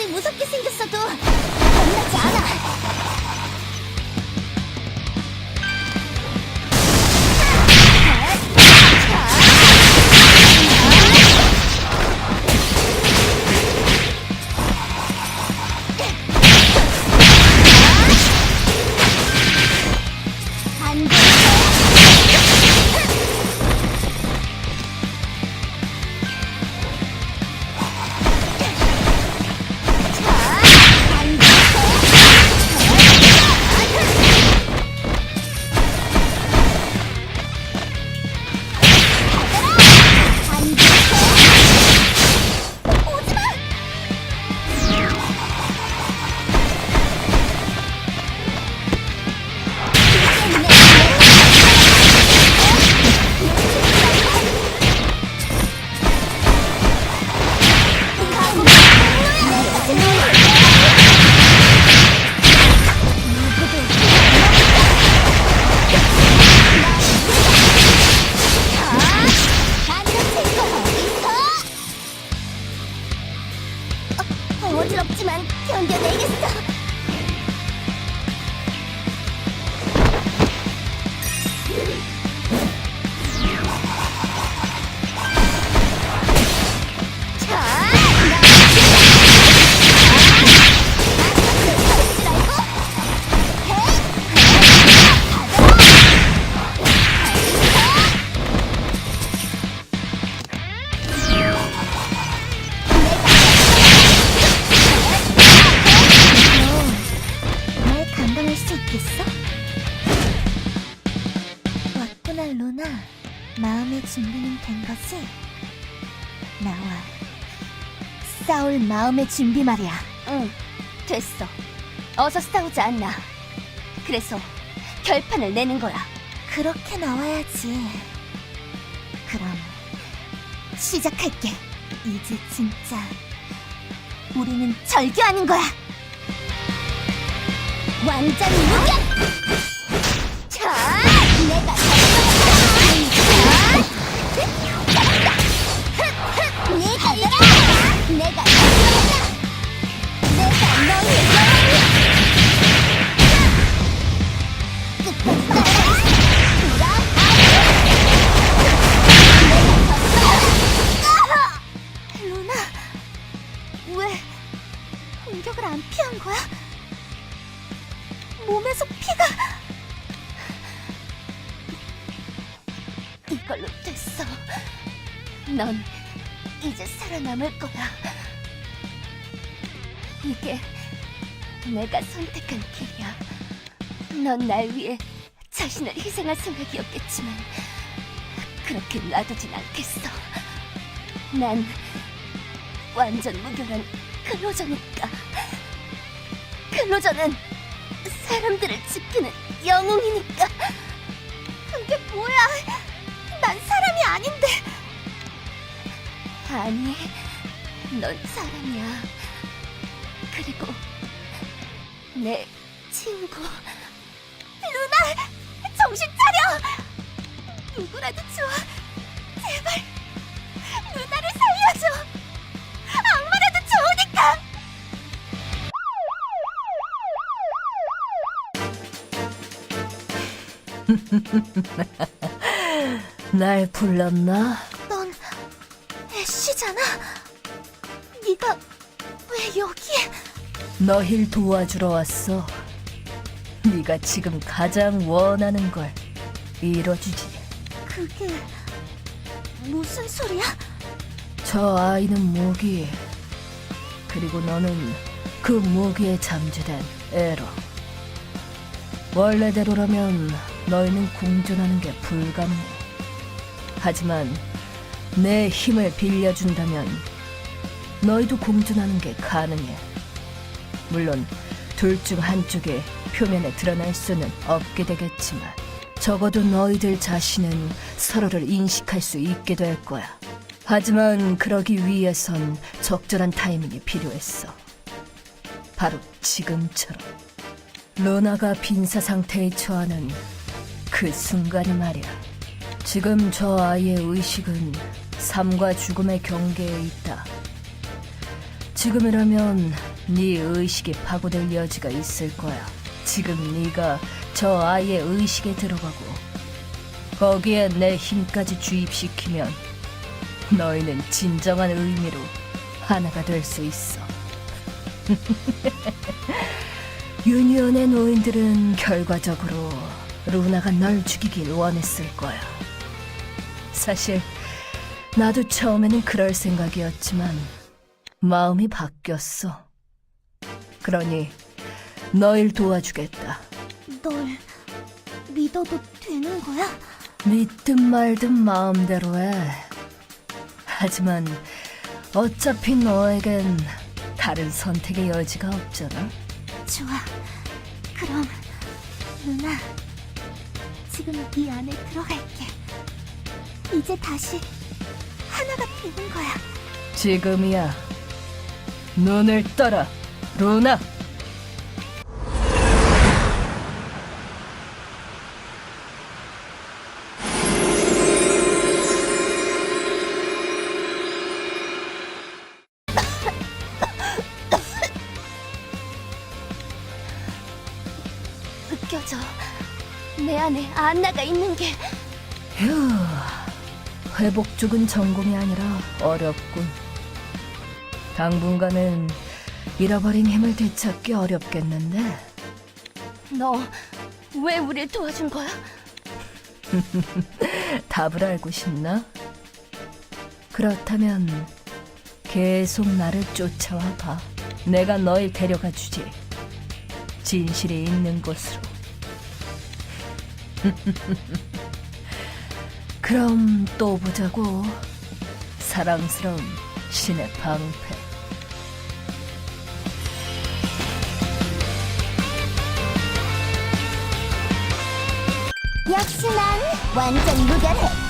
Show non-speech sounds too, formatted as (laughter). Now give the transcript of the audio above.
아무리 무섭게 생겼어도 겁나지 않아. 안 돼. 된 거지? 나와 싸울 마음의 준비 말이야. 응, 됐어. 어서 싸우지 않나. 그래서 결판을 내는 거야. 그렇게 나와야지. 그럼 시작할게. 이제 진짜 우리는 절교하는 거야. 완전 무력! 됐어. 넌 이제 살아남을 거야. 이게 내가 선택한 길이야. 넌 날 위해 자신을 희생할 생각이었겠지만 그렇게 놔두진 않겠어. 난 완전 무결한 클로저니까. 클로저는 사람들을 지키는 영웅이니까. 아니, 넌 사람이야. 그리고 내 친구. 루나, 정신 차려. 누구라도 좋아. 제발, 루나를 살려줘. 악마라도 좋으니까. (laughs) 날 불렀나? 네가 왜 여기에? 너힐 도와주러 왔어. 네가 지금 가장 원하는 걸 이뤄주지. 그게 무슨 소리야? 저 아이는 무기. 그리고 너는 그 무기에 잠재된 에러. 원래대로라면 너희는 공존하는 게 불가능해. 하지만 내 힘을 빌려준다면 너희도 공존하는 게 가능해. 물론 둘 중 한쪽이 표면에 드러날 수는 없게 되겠지만 적어도 너희들 자신은 서로를 인식할 수 있게 될 거야. 하지만 그러기 위해선 적절한 타이밍이 필요했어. 바로 지금처럼. 루나가 빈사 상태에 처하는 그 순간이 말이야. 지금 저 아이의 의식은 삶과 죽음의 경계에 있다. 지금이라면 네 의식이 파고들 여지가 있을 거야. 지금 네가 저 아이의 의식에 들어가고 거기에 내 힘까지 주입시키면 너희는 진정한 의미로 하나가 될 수 있어. (laughs) 유니온의 노인들은 결과적으로 루나가 널 죽이길 원했을 거야. 사실 나도 처음에는 그럴 생각이었지만 마음이 바뀌었어. 그러니 너일 도와주겠다. 널 믿어도 되는 거야? 믿든 말든 마음대로 해. 하지만 어차피 너에겐 다른 선택의 여지가 없잖아. 좋아. 그럼 누나 지금 이 안에 들어갈게. 이제 다시 하나가 되는 거야. 지금이야. 눈을 떠라, 루나. 느껴져. 내 안에 안나가 있는 게 휴, 회복 쪽은 전공이 아니라 어렵군. 당분간은 잃어버린 힘을 되찾기 어렵겠는데. 너 왜 우릴 도와준 거야? (laughs) 답을 알고 싶나? 그렇다면 계속 나를 쫓아와 봐. 내가 널 데려가 주지. 진실이 있는 곳으로. (laughs) 그럼 또 보자고. 사랑스러운 신의 방패. 역시 난 완전 무결해.